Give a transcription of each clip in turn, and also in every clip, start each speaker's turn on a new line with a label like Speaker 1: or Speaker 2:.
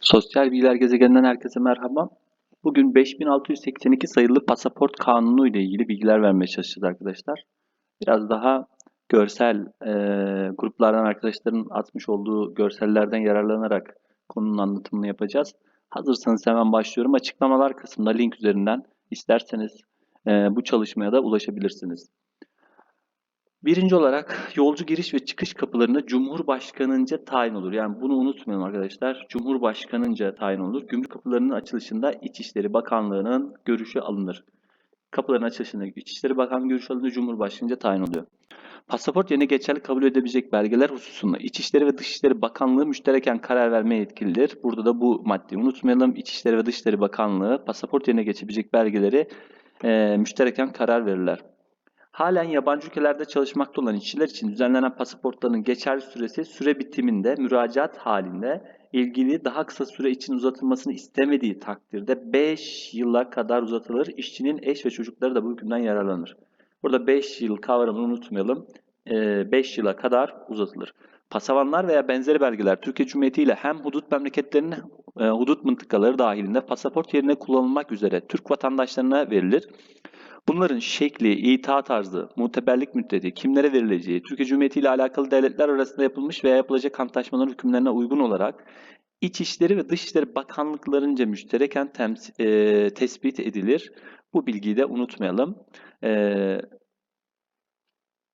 Speaker 1: Sosyal Bilgiler Gezegeninden herkese merhaba. Bugün 5682 sayılı pasaport kanunu ile ilgili bilgiler vermeye çalışacağız arkadaşlar. Biraz daha görsel e, gruplardan arkadaşların atmış olduğu görsellerden yararlanarak konunun anlatımını yapacağız. Hazırsanız hemen başlıyorum. Açıklamalar kısmında link üzerinden isterseniz e, bu çalışmaya da ulaşabilirsiniz. Birinci olarak yolcu giriş ve çıkış kapılarında Cumhurbaşkanınca tayin olur. Yani bunu unutmayalım arkadaşlar. Cumhurbaşkanınca tayin olur. Gümrük kapılarının açılışında İçişleri Bakanlığı'nın görüşü alınır. Kapıların açılışında İçişleri Bakanlığı görüşü alınır. Cumhurbaşkanınca tayin oluyor. Pasaport yerine geçerli kabul edebilecek belgeler hususunda İçişleri ve Dışişleri Bakanlığı müştereken karar vermeye yetkilidir. Burada da bu maddeyi unutmayalım. İçişleri ve Dışişleri Bakanlığı pasaport yerine geçebilecek belgeleri e, müştereken karar verirler. Halen yabancı ülkelerde çalışmakta olan işçiler için düzenlenen pasaportların geçerli süresi süre bitiminde müracaat halinde ilgili daha kısa süre için uzatılmasını istemediği takdirde 5 yıla kadar uzatılır. İşçinin eş ve çocukları da bu hükümden yararlanır. Burada 5 yıl kavramını unutmayalım. 5 yıla kadar uzatılır. Pasavanlar veya benzeri belgeler Türkiye Cumhuriyeti ile hem hudut memleketlerinin e, hudut mıntıkaları dahilinde pasaport yerine kullanılmak üzere Türk vatandaşlarına verilir. Bunların şekli, itaat tarzı, muteberlik müddeti, kimlere verileceği, Türkiye Cumhuriyeti ile alakalı devletler arasında yapılmış veya yapılacak antlaşmaların hükümlerine uygun olarak İçişleri ve Dışişleri Bakanlıklarınca müştereken tems- e, tespit edilir. Bu bilgiyi de unutmayalım. E,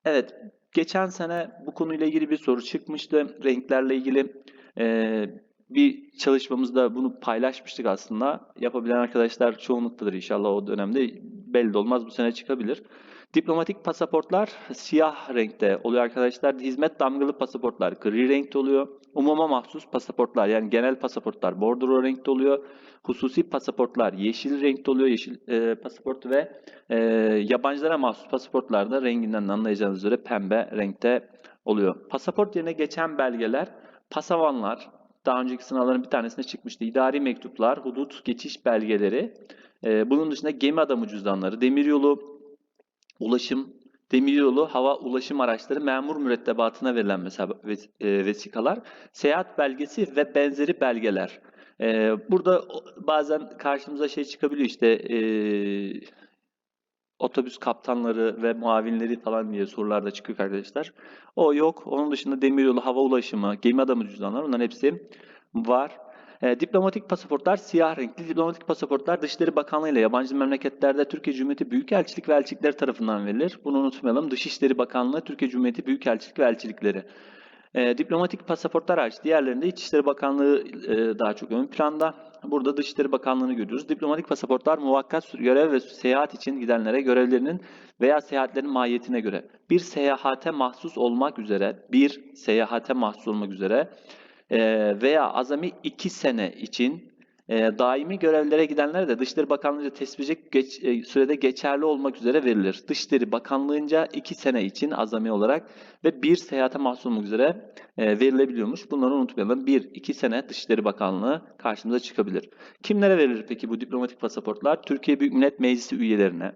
Speaker 1: evet, geçen sene bu konuyla ilgili bir soru çıkmıştı. Renklerle ilgili e, bir çalışmamızda bunu paylaşmıştık aslında. Yapabilen arkadaşlar çoğunluktadır inşallah o dönemde. Belli olmaz bu sene çıkabilir. Diplomatik pasaportlar siyah renkte oluyor arkadaşlar. Hizmet damgalı pasaportlar gri renkte oluyor. Umuma mahsus pasaportlar yani genel pasaportlar bordro renkte oluyor. Hususi pasaportlar yeşil renkte oluyor. Yeşil e, pasaport ve e, yabancılara mahsus pasaportlar da renginden anlayacağınız üzere pembe renkte oluyor. Pasaport yerine geçen belgeler pasavanlar, daha önceki sınavların bir tanesinde çıkmıştı. İdari mektuplar, hudut geçiş belgeleri. Ee, bunun dışında gemi adamı cüzdanları, demiryolu ulaşım, demiryolu hava ulaşım araçları memur mürettebatına verilen mesela e, vesikalar, seyahat belgesi ve benzeri belgeler. Ee, burada bazen karşımıza şey çıkabiliyor işte e, otobüs kaptanları ve muavinleri falan diye sorularda çıkıyor arkadaşlar. O yok. Onun dışında demiryolu, hava ulaşımı, gemi adamı cüzdanlar onların hepsi var. E, diplomatik pasaportlar siyah renkli. Diplomatik pasaportlar Dışişleri Bakanlığı ile yabancı memleketlerde Türkiye Cumhuriyeti Büyükelçilik ve Elçilikleri tarafından verilir. Bunu unutmayalım. Dışişleri Bakanlığı, Türkiye Cumhuriyeti Büyükelçilik ve Elçilikleri. E, diplomatik pasaportlar hariç diğerlerinde İçişleri Bakanlığı e, daha çok ön planda. Burada Dışişleri Bakanlığı'nı görüyoruz. Diplomatik pasaportlar muvakkat görev ve seyahat için gidenlere görevlerinin veya seyahatlerin mahiyetine göre bir seyahate mahsus olmak üzere bir seyahate mahsus olmak üzere veya azami iki sene için e, daimi görevlere gidenlere de Dışişleri Bakanlığı'nca tespit edecek geç, e, sürede geçerli olmak üzere verilir. Dışişleri Bakanlığı'nca iki sene için azami olarak ve bir seyahate mahsus olmak üzere e, verilebiliyormuş. Bunları unutmayalım. Bir, iki sene Dışişleri Bakanlığı karşımıza çıkabilir. Kimlere verilir peki bu diplomatik pasaportlar? Türkiye Büyük Millet Meclisi üyelerine,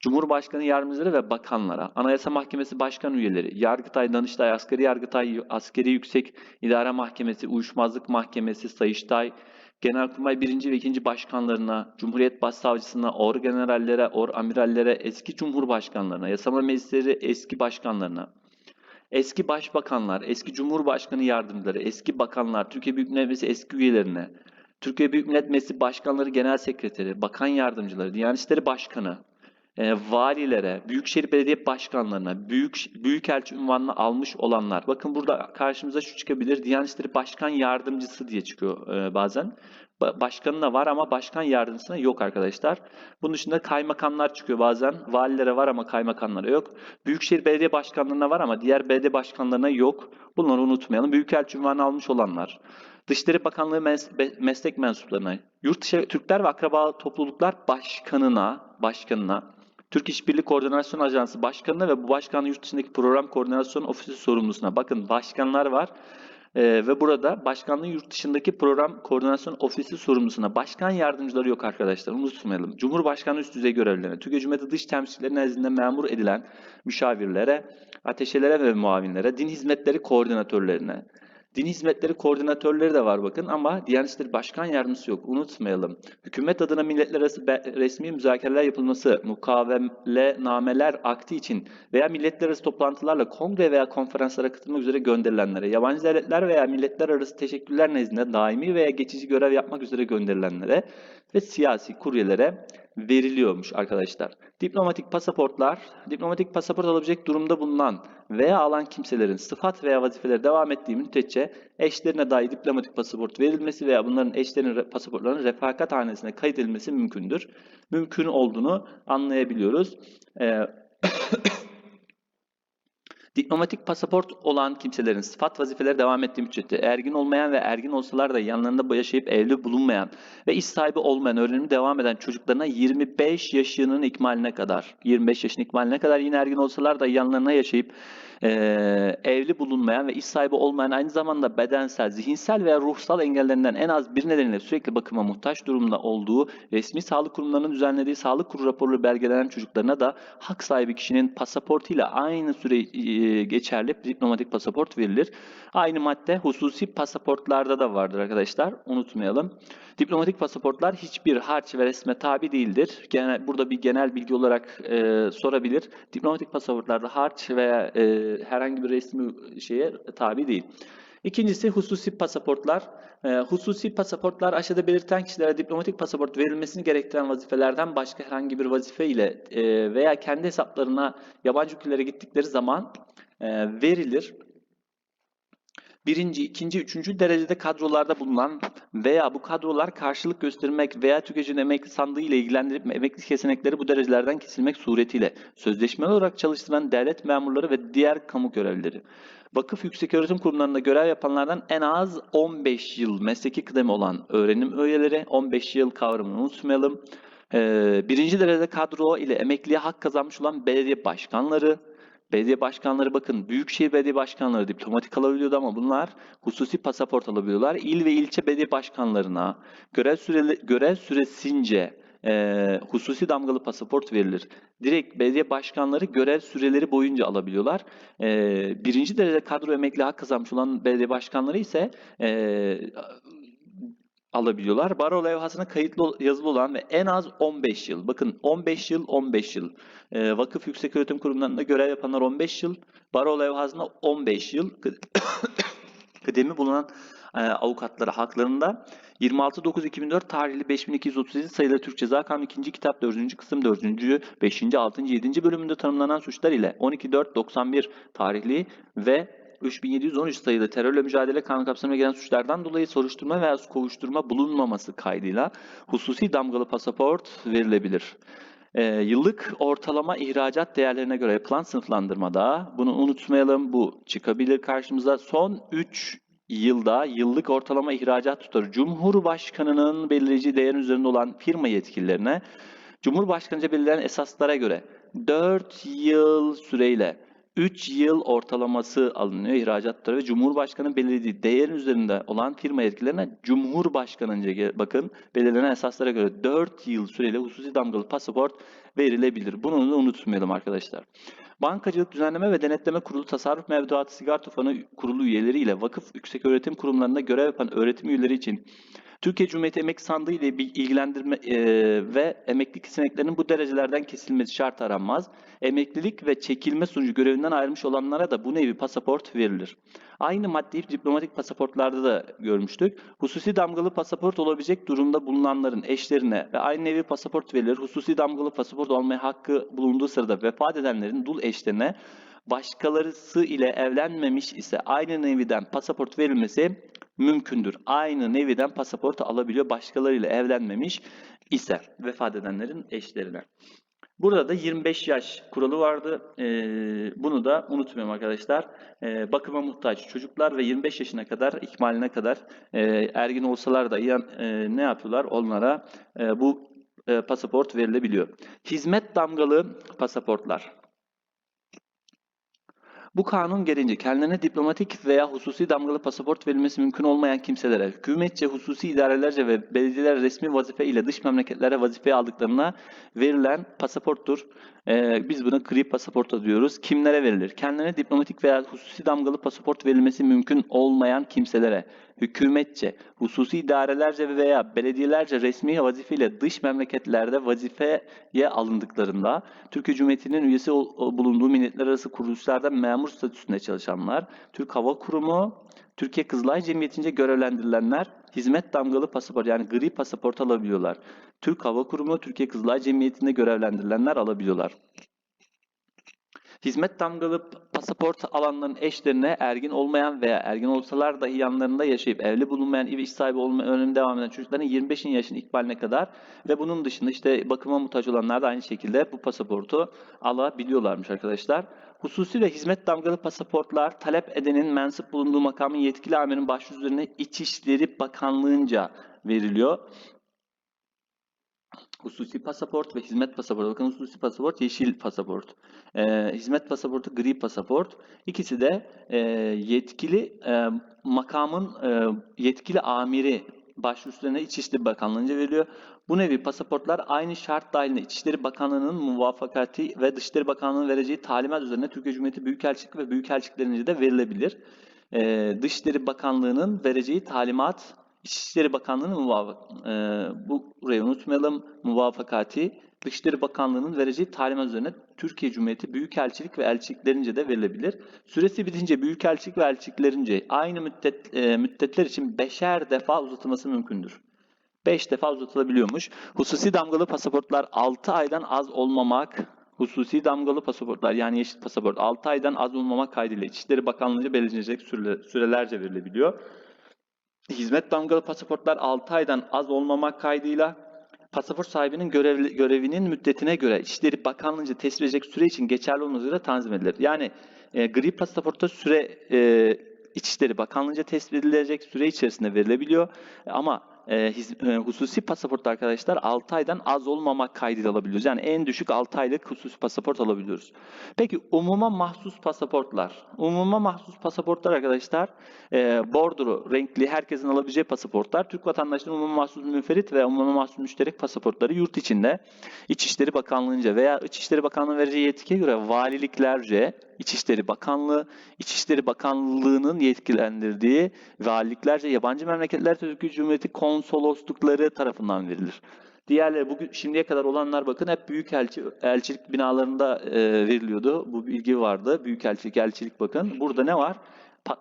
Speaker 1: Cumhurbaşkanı yardımcıları ve bakanlara, Anayasa Mahkemesi başkan üyeleri, Yargıtay, Danıştay, Askeri Yargıtay, Askeri Yüksek İdare Mahkemesi, Uyuşmazlık Mahkemesi, Sayıştay, Genelkurmay 1. ve 2. başkanlarına, Cumhuriyet Başsavcısına, or generallere, or amirallere, eski cumhurbaşkanlarına, yasama meclisleri eski başkanlarına, eski başbakanlar, eski cumhurbaşkanı yardımcıları, eski bakanlar, Türkiye Büyük Millet Meclisi eski üyelerine, Türkiye Büyük Millet Meclisi başkanları, genel sekreteri, bakan yardımcıları, Diyanet İşleri Başkanı, e, valilere, büyükşehir belediye başkanlarına, büyük büyükelçi unvanını almış olanlar. Bakın burada karşımıza şu çıkabilir. Diyanet İşleri Başkan Yardımcısı diye çıkıyor e, bazen. Ba- Başkanına var ama başkan yardımcısına yok arkadaşlar. Bunun dışında kaymakamlar çıkıyor bazen. Valilere var ama kaymakamlara yok. Büyükşehir belediye başkanlarına var ama diğer belediye başkanlarına yok. Bunları unutmayalım. Büyükelçi unvanı almış olanlar. Dışişleri Bakanlığı mes- meslek mensuplarına, yurt dışı Türkler ve akraba topluluklar başkanına, başkanına, Türk İşbirliği Koordinasyon Ajansı Başkanı'na ve bu başkanın yurt dışındaki program koordinasyon ofisi sorumlusuna. Bakın başkanlar var Ee, ve burada başkanlığın yurt dışındaki program koordinasyon ofisi sorumlusuna. Başkan yardımcıları yok arkadaşlar unutmayalım. Cumhurbaşkanı üst düzey görevlilerine, Türkiye Cumhuriyeti dış temsilcileri nezdinde memur edilen müşavirlere, ateşelere ve muavinlere, din hizmetleri koordinatörlerine, Din hizmetleri koordinatörleri de var bakın ama Diyanet İşleri Başkan Yardımcısı yok. Unutmayalım. Hükümet adına milletler arası resmi müzakereler yapılması, mukavelenameler akti için veya milletler arası toplantılarla kongre veya konferanslara katılmak üzere gönderilenlere, yabancı devletler veya milletler arası teşekkürler nezdinde daimi veya geçici görev yapmak üzere gönderilenlere ve siyasi kuryelere veriliyormuş arkadaşlar. Diplomatik pasaportlar, diplomatik pasaport alabilecek durumda bulunan veya alan kimselerin sıfat veya vazifeleri devam ettiği müddetçe eşlerine dahi diplomatik pasaport verilmesi veya bunların eşlerinin pasaportlarının refakat hanesine kayıt edilmesi mümkündür. Mümkün olduğunu anlayabiliyoruz. Ee, Diplomatik pasaport olan kimselerin sıfat vazifeleri devam ettiği müddetçe ergin olmayan ve ergin olsalar da yanlarında yaşayıp evli bulunmayan ve iş sahibi olmayan öğrenimi devam eden çocuklarına 25 yaşının ikmaline kadar 25 yaşın ikmaline kadar yine ergin olsalar da yanlarına yaşayıp eee, evli bulunmayan ve iş sahibi olmayan aynı zamanda bedensel, zihinsel veya ruhsal engellerinden en az bir nedeniyle sürekli bakıma muhtaç durumda olduğu resmi sağlık kurumlarının düzenlediği sağlık kurulu raporları belgelenen çocuklarına da hak sahibi kişinin pasaportuyla aynı süre e, geçerli diplomatik pasaport verilir. Aynı madde hususi pasaportlarda da vardır arkadaşlar. Unutmayalım. Diplomatik pasaportlar hiçbir harç ve resme tabi değildir. Genel, burada bir genel bilgi olarak e, sorabilir. Diplomatik pasaportlarda harç veya e, herhangi bir resmi şeye tabi değil. İkincisi hususi pasaportlar. E, hususi pasaportlar aşağıda belirten kişilere diplomatik pasaport verilmesini gerektiren vazifelerden başka herhangi bir vazife ile e, veya kendi hesaplarına yabancı ülkelere gittikleri zaman e, verilir. Birinci, ikinci, üçüncü derecede kadrolarda bulunan veya bu kadrolar karşılık göstermek veya tüketici emekli sandığı ile ilgilendirip emekli kesinekleri bu derecelerden kesilmek suretiyle sözleşmeli olarak çalıştıran devlet memurları ve diğer kamu görevlileri. Vakıf Yükseköğretim Kurumlarında görev yapanlardan en az 15 yıl mesleki kıdemi olan öğrenim üyeleri, 15 yıl kavramını unutmayalım. Ee, birinci derecede kadro ile emekliye hak kazanmış olan belediye başkanları, Belediye başkanları bakın büyükşehir belediye başkanları diplomatik alabiliyordu ama bunlar hususi pasaport alabiliyorlar. İl ve ilçe belediye başkanlarına görev süreli, görev süresince e, hususi damgalı pasaport verilir. Direkt belediye başkanları görev süreleri boyunca alabiliyorlar. E, birinci derece kadro emekli hak kazanmış olan belediye başkanları ise e, alabiliyorlar. Baro levhasına kayıtlı yazılı olan ve en az 15 yıl. Bakın 15 yıl 15 yıl. Ee, Vakıf Yükseköğretim Kurumlarında görev yapanlar 15 yıl. Baro levhasında 15 yıl. Kıdemi bulunan e, avukatlara haklarında 26.9.2004 tarihli 5237 sayılı Türk Ceza Kanunu 2. kitap 4. kısım 4. 5. 6. 7. bölümünde tanımlanan suçlar ile 12.4.91 tarihli ve 3713 sayılı terörle mücadele kanunu kapsamına gelen suçlardan dolayı soruşturma veya kovuşturma bulunmaması kaydıyla hususi damgalı pasaport verilebilir. Ee, yıllık ortalama ihracat değerlerine göre yapılan sınıflandırmada, bunu unutmayalım, bu çıkabilir karşımıza. Son 3 yılda yıllık ortalama ihracat tutarı Cumhurbaşkanı'nın belirleyici değerin üzerinde olan firma yetkililerine Cumhurbaşkanıca belirlenen esaslara göre 4 yıl süreyle 3 yıl ortalaması alınıyor ihracat tutarı ve Cumhurbaşkanı belirlediği değerin üzerinde olan firma yetkilerine Cumhurbaşkanı'nca bakın belirlenen esaslara göre 4 yıl süreyle hususi damgalı pasaport verilebilir. Bunu da unutmayalım arkadaşlar. Bankacılık Düzenleme ve Denetleme Kurulu Tasarruf Mevduatı Sigorta Fonu Kurulu üyeleri ile vakıf yükseköğretim kurumlarında görev yapan öğretim üyeleri için Türkiye Cumhuriyeti Emek Sandığı ile ilgilendirme e, ve emeklilik sineklerinin bu derecelerden kesilmesi şart aranmaz. Emeklilik ve çekilme sonucu görevinden ayrılmış olanlara da bu nevi pasaport verilir. Aynı maddeyi diplomatik pasaportlarda da görmüştük. Hususi damgalı pasaport olabilecek durumda bulunanların eşlerine ve aynı nevi pasaport verilir. Hususi damgalı pasaport almaya hakkı bulunduğu sırada vefat edenlerin dul eşlerine başkalarısı ile evlenmemiş ise aynı neviden pasaport verilmesi mümkündür. Aynı neviden pasaport alabiliyor başkalarıyla evlenmemiş ise vefat edenlerin eşlerine. Burada da 25 yaş kuralı vardı. Ee, bunu da unutmayalım arkadaşlar. Ee, bakıma muhtaç çocuklar ve 25 yaşına kadar, ikmaline kadar e, ergin olsalar da e, ne yapıyorlar? Onlara e, bu e, pasaport verilebiliyor. Hizmet damgalı pasaportlar. Bu kanun gereğince kendilerine diplomatik veya hususi damgalı pasaport verilmesi mümkün olmayan kimselere, hükümetçe, hususi idarelerce ve belediyeler resmi vazife ile dış memleketlere vazifeye aldıklarına verilen pasaporttur. Ee, biz buna gri pasaporta diyoruz. Kimlere verilir? Kendilerine diplomatik veya hususi damgalı pasaport verilmesi mümkün olmayan kimselere, hükümetçe, hususi idarelerce veya belediyelerce resmi vazife ile dış memleketlerde vazifeye alındıklarında, Türkiye Cumhuriyeti'nin üyesi bulunduğu milletler arası kuruluşlarda memur statüsünde çalışanlar, Türk Hava Kurumu, Türkiye Kızılay Cemiyeti'nce görevlendirilenler hizmet damgalı pasaport yani gri pasaport alabiliyorlar. Türk Hava Kurumu, Türkiye Kızılay Cemiyeti'nde görevlendirilenler alabiliyorlar. Hizmet damgalı pasaport alanların eşlerine ergin olmayan veya ergin olsalar dahi yanlarında yaşayıp evli bulunmayan ve iş sahibi olma önemli devam eden çocukların 25 yaşın ikbaline kadar ve bunun dışında işte bakıma muhtaç olanlar da aynı şekilde bu pasaportu alabiliyorlarmış arkadaşlar. Hususi ve hizmet damgalı pasaportlar talep edenin mensup bulunduğu makamın yetkili amirin başvuru üzerine İçişleri Bakanlığı'nca veriliyor. Hususi pasaport ve hizmet pasaportu. Bakın hususi pasaport yeşil pasaport. Ee, hizmet pasaportu gri pasaport. İkisi de e, yetkili e, makamın e, yetkili amiri başvurusuna İçişleri Bakanlığı'nca veriliyor. Bu nevi pasaportlar aynı şart dahilinde İçişleri Bakanlığı'nın muvafakati ve Dışişleri Bakanlığı'nın vereceği talimat üzerine Türkiye Cumhuriyeti Büyükelçilik ve Büyükelçiliklerince de verilebilir. Ee, Dışişleri Bakanlığı'nın vereceği talimat İçişleri Bakanlığı'nın muvafak, e, bu burayı unutmayalım, muvafakati Dışişleri Bakanlığı'nın vereceği talimat üzerine Türkiye Cumhuriyeti Büyükelçilik ve Elçiliklerince de verilebilir. Süresi bitince Büyükelçilik ve Elçiliklerince aynı müddet, e, müddetler için beşer defa uzatılması mümkündür. 5 defa uzatılabiliyormuş. Hususi damgalı pasaportlar 6 aydan az olmamak, hususi damgalı pasaportlar yani yeşil pasaport 6 aydan az olmamak kaydıyla İçişleri Bakanlığı'nca belirlenecek süre, sürelerce verilebiliyor. Hizmet damgalı pasaportlar 6 aydan az olmamak kaydıyla pasaport sahibinin görevli, görevinin müddetine göre İçişleri Bakanlığı'nca tespit edecek süre için geçerli olmak üzere tanzim edilir. Yani e, gri pasaportta süre e, İçişleri Bakanlığı'nca tespit edilecek süre içerisinde verilebiliyor. Ama e, e, hususi pasaport arkadaşlar 6 aydan az olmamak kaydıyla alabiliyoruz. Yani en düşük 6 aylık hususi pasaport alabiliyoruz. Peki umuma mahsus pasaportlar. Umuma mahsus pasaportlar arkadaşlar e, bordro renkli herkesin alabileceği pasaportlar. Türk vatandaşlarının umuma mahsus münferit ve umuma mahsus müşterek pasaportları yurt içinde İçişleri Bakanlığı'nca veya İçişleri Bakanlığı vereceği yetkiye göre valiliklerce İçişleri Bakanlığı, İçişleri Bakanlığı'nın yetkilendirdiği valiliklerce yabancı memleketlerde Türkiye Cumhuriyeti konsoloslukları tarafından verilir. Diğerleri bugün şimdiye kadar olanlar bakın hep büyükelçi elçilik binalarında e, veriliyordu. Bu bilgi vardı. Büyükelçilik, elçilik bakın. Burada ne var?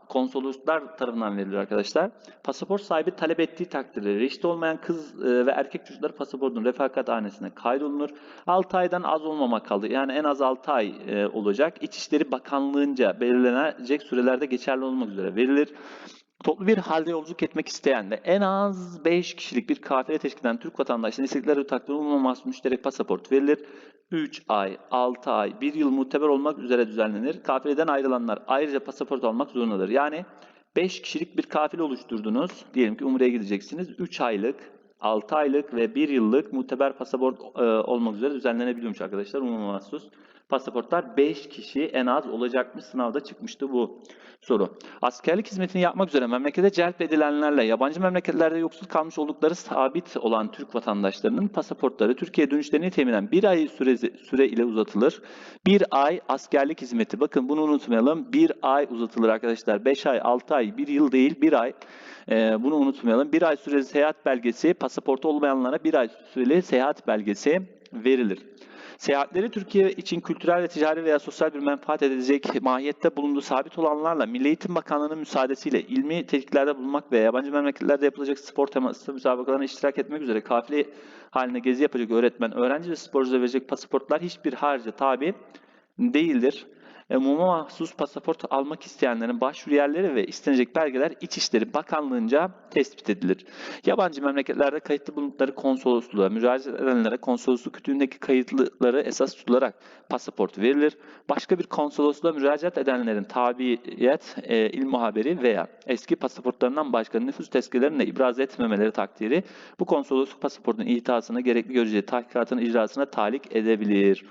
Speaker 1: Konsoloslar tarafından veriliyor arkadaşlar. Pasaport sahibi talep ettiği takdirde reşit olmayan kız e, ve erkek çocuklar pasaportun refakathanesine kaydolunur. 6 aydan az olmamak kaldı. Yani en az 6 ay e, olacak. İçişleri Bakanlığı'nca belirlenecek sürelerde geçerli olmak üzere verilir. Toplu bir halde yolculuk etmek isteyen ve en az 5 kişilik bir kafile teşkil eden Türk vatandaşlarına istedikleri takdirde umulmaz müşterek pasaport verilir. 3 ay, 6 ay, 1 yıl muteber olmak üzere düzenlenir. Kafileden ayrılanlar ayrıca pasaport almak zorundadır. Yani 5 kişilik bir kafile oluşturdunuz. Diyelim ki Umre'ye gideceksiniz. 3 aylık, 6 aylık ve 1 yıllık muteber pasaport e, olmak üzere düzenlenebiliyormuş arkadaşlar. Umuma mahsus pasaportlar 5 kişi en az olacakmış. Sınavda çıkmıştı bu soru. Askerlik hizmetini yapmak üzere memlekete celp edilenlerle yabancı memleketlerde yoksul kalmış oldukları sabit olan Türk vatandaşlarının pasaportları Türkiye dönüşlerini teminen bir ay süre, süre ile uzatılır. Bir ay askerlik hizmeti. Bakın bunu unutmayalım. Bir ay uzatılır arkadaşlar. 5 ay, 6 ay, 1 yıl değil bir ay. Ee, bunu unutmayalım. Bir ay süreli seyahat belgesi, pasaportu olmayanlara bir ay süreli seyahat belgesi verilir. Seyahatleri Türkiye için kültürel ve ticari veya sosyal bir menfaat edecek mahiyette bulunduğu sabit olanlarla Milli Eğitim Bakanlığı'nın müsaadesiyle ilmi tetkiklerde bulunmak ve yabancı memleketlerde yapılacak spor teması müsabakalarına iştirak etmek üzere kafile haline gezi yapacak öğretmen, öğrenci ve sporculara verecek pasaportlar hiçbir harca tabi değildir. E, Umuma mahsus pasaport almak isteyenlerin başvuru yerleri ve istenecek belgeler İçişleri Bakanlığı'nca tespit edilir. Yabancı memleketlerde kayıtlı bulundukları konsolosluğa, müracaat edenlere konsolosluk kütüğündeki kayıtlıları esas tutularak pasaport verilir. Başka bir konsolosluğa müracaat edenlerin tabiyet, e, il muhaberi veya eski pasaportlarından başka nüfus tezkerelerine ibraz etmemeleri takdiri bu konsolosluk pasaportun ihtasına gerekli göreceği tahkikatın icrasına talik edebilir.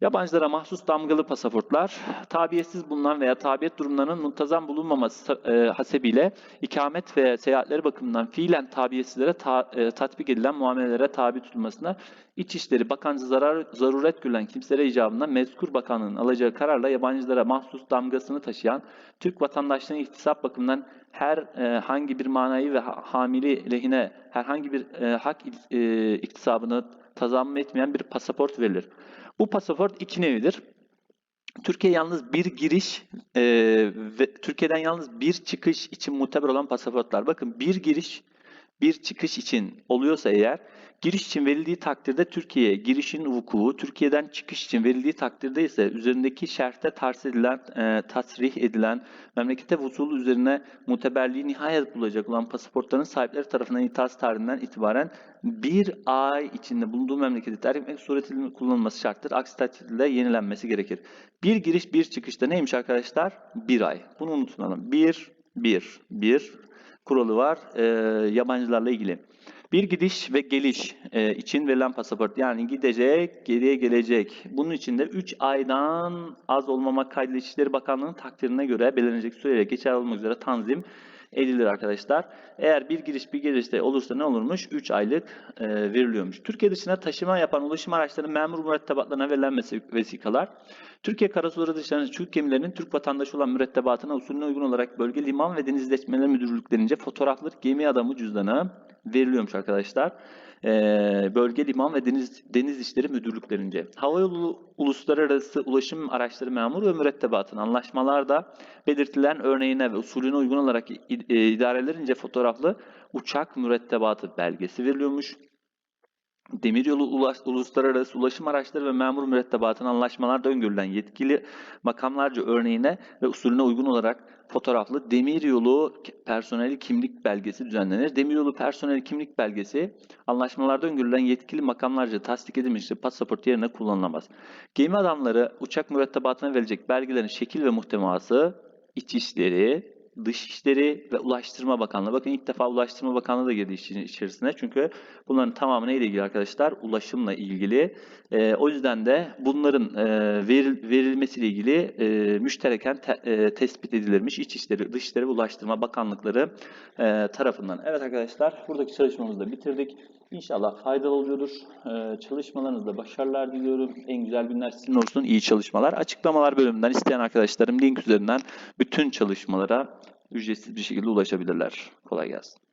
Speaker 1: Yabancılara mahsus damgalı pasaportlar, tabiyetsiz bulunan veya tabiyet durumlarının muntazam bulunmaması e, hasebiyle ikamet ve seyahatleri bakımından fiilen tabiyetsizlere ta- e, tatbik edilen muamelelere tabi tutulmasına İçişleri Bakanlığı zarar, zaruret görülen kimselere icabında mezkur bakanlığın alacağı kararla yabancılara mahsus damgasını taşıyan Türk vatandaşlığının ihtisap bakımından her e, hangi bir manayı ve ha- hamili lehine herhangi bir e, hak e, iktisabını tazammüm etmeyen bir pasaport verilir. Bu pasaport iki nevidir. Türkiye yalnız bir giriş e, ve Türkiye'den yalnız bir çıkış için muteber olan pasaportlar. Bakın bir giriş bir çıkış için oluyorsa eğer giriş için verildiği takdirde Türkiye'ye girişin vuku, Türkiye'den çıkış için verildiği takdirde ise üzerindeki şerhte tars edilen, e, tasrih edilen memlekete vusul üzerine muteberliği nihayet bulacak olan pasaportların sahipleri tarafından ithas tarihinden itibaren bir ay içinde bulunduğu memleketi terk etmek suretiyle kullanılması şarttır. Aksi takdirde yenilenmesi gerekir. Bir giriş bir çıkışta neymiş arkadaşlar? Bir ay. Bunu unutmayalım. Bir, bir, bir kuralı var e, yabancılarla ilgili. Bir gidiş ve geliş e, için verilen pasaport yani gidecek, geriye gelecek. Bunun için de 3 aydan az olmamak kaydıyla İçişleri Bakanlığı'nın takdirine göre belirlenecek süreyle geçerli olmak üzere tanzim edilir arkadaşlar. Eğer bir giriş bir gelişte olursa ne olurmuş? 3 aylık e, veriliyormuş. Türkiye dışına taşıma yapan ulaşım araçlarının memur mürettebatlarına verilen vesikalar, Türkiye karasuları dışlarında Türk gemilerinin Türk vatandaşı olan mürettebatına usulüne uygun olarak bölge liman ve denizleşmeleri müdürlüklerince fotoğraflı gemi adamı cüzdanı veriliyormuş arkadaşlar. Ee, bölge liman ve deniz deniz işleri müdürlüklerince. Havayolu uluslararası ulaşım araçları memur ve mürettebatın anlaşmalarda belirtilen örneğine ve usulüne uygun olarak e, idarelerince fotoğraflı uçak mürettebatı belgesi veriliyormuş. Demiryolu ulaş, uluslararası ulaşım araçları ve memur mürettebatının anlaşmalarda öngörülen yetkili makamlarca örneğine ve usulüne uygun olarak fotoğraflı demiryolu personeli kimlik belgesi düzenlenir. Demiryolu personeli kimlik belgesi anlaşmalarda öngörülen yetkili makamlarca tasdik edilmiştir. Pasaport yerine kullanılamaz. Gemi adamları uçak mürettebatına verilecek belgelerin şekil ve muhtevası İçişleri, Dışişleri ve Ulaştırma Bakanlığı. Bakın ilk defa Ulaştırma Bakanlığı da girdi işin içerisine. Çünkü bunların tamamı neyle ilgili arkadaşlar? Ulaşımla ilgili. Ee, o yüzden de bunların e, veril, verilmesiyle ilgili e, müştereken te- e, tespit edilirmiş İçişleri, Dışişleri ve Ulaştırma Bakanlıkları e, tarafından. Evet arkadaşlar buradaki çalışmamızı da bitirdik. İnşallah faydalı oluyordur. Ee, çalışmalarınızda başarılar diliyorum. En güzel günler sizin olsun. İyi çalışmalar. Açıklamalar bölümünden isteyen arkadaşlarım link üzerinden bütün çalışmalara ücretsiz bir şekilde ulaşabilirler. Kolay gelsin.